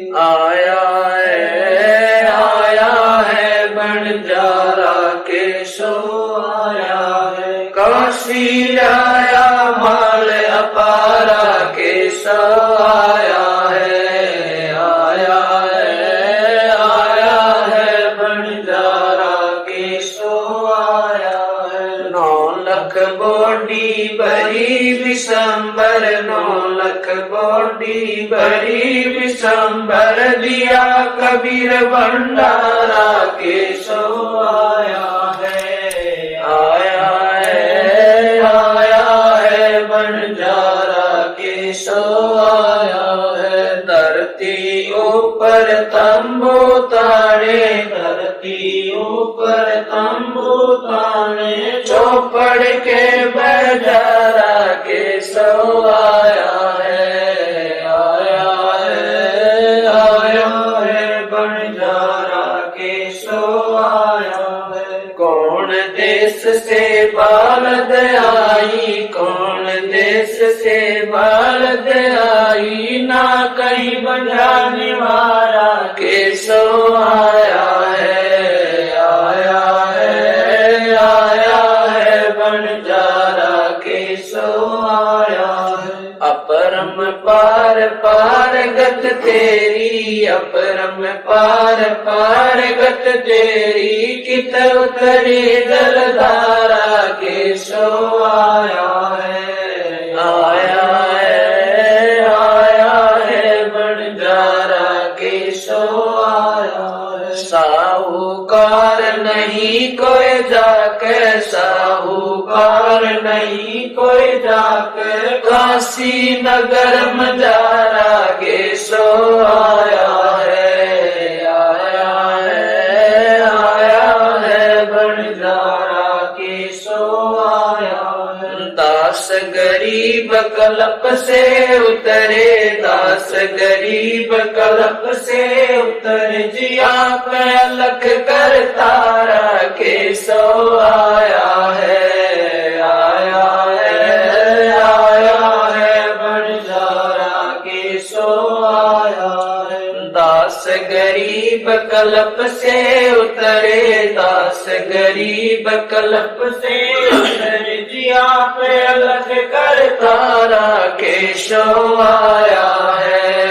آیا ہے آیا ہے بنجارا کے سو آیا ہے کاشی نو لکھ بوڈی بری بسمبر نو لکھ بوڈی بری بسمبر دیا کبیر بنڈارا کے سو آیا ہے آیا ہے آیا ہے بنجارا کے سو آیا ہے دھرتی اوپر تمبو تاڑے دھرتی اوپر تمبو چوپڑ کے بجارا کے سو آیا ہے آیا ہے آیا ہے، بنجارا کے سو آیا ہے۔ کون دیس سے بالد آئی، کون دیس سے بالد آئی؟ نہ کہیں بجانے والا کے سو آیا ہے۔ اپرم پار پار گت تیری اپرم پار پار گت تیری کت اتری دلدارا کے سو ساہوکار نہیں، کوئی جا کے ساہوکار نہیں، کوئی جا کے کاسی نگر مجارا کے سو آیا ہے آیا ہے آیا ہے، بن جا داس گریب کلپ سے اترے، داس گریب کلپ سے اتر جیا پہ لکھ کر تارا کے سو آیا ہے آیا ہے آیا ہے۔ بنجارا کے سو آیا ہے۔ داس گریب کلپ سے اترے، داس گریب کلپ سے پہ الگ کر تارا کے شو آیا ہے۔